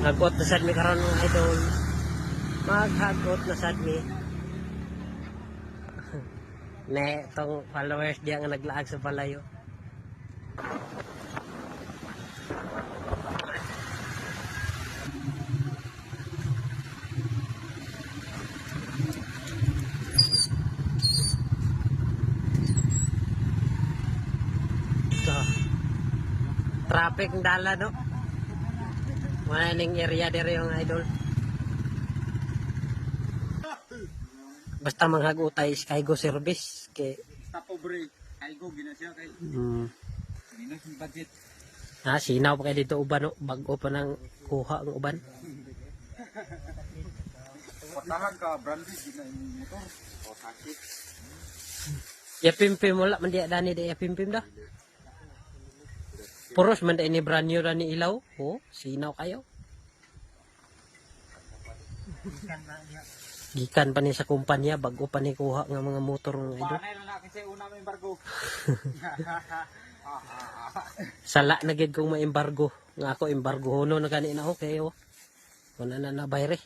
Hagot na sad mi karon mga idol. Maghagot na sad mi. ne, tong followers diya nga naglaag sa palayo. Traffic ng dala, no? Mga ning area dire yung idol. Basta manghagutay Skygo service kay Stop over Ay go gina siya kay mm, minus budget. ha, sinaw pa kay dito uban no? bago pa nang kuha ang uban. Patahan ka branded gina motor. O sakit. Yapimpim wala man diya dani di yapimpim da. Puros man di ni brand new ra ni ilaw. Oh, sinaw kayo. Gikan pa ni sa kumpanya bago pa ni kuha nga mga motor ng idol. Panay lang na kasi una may embargo. Sala na gid kong ma-embargo. Nga ako embargo hono na kanina okay oh. Kuna na na bayre.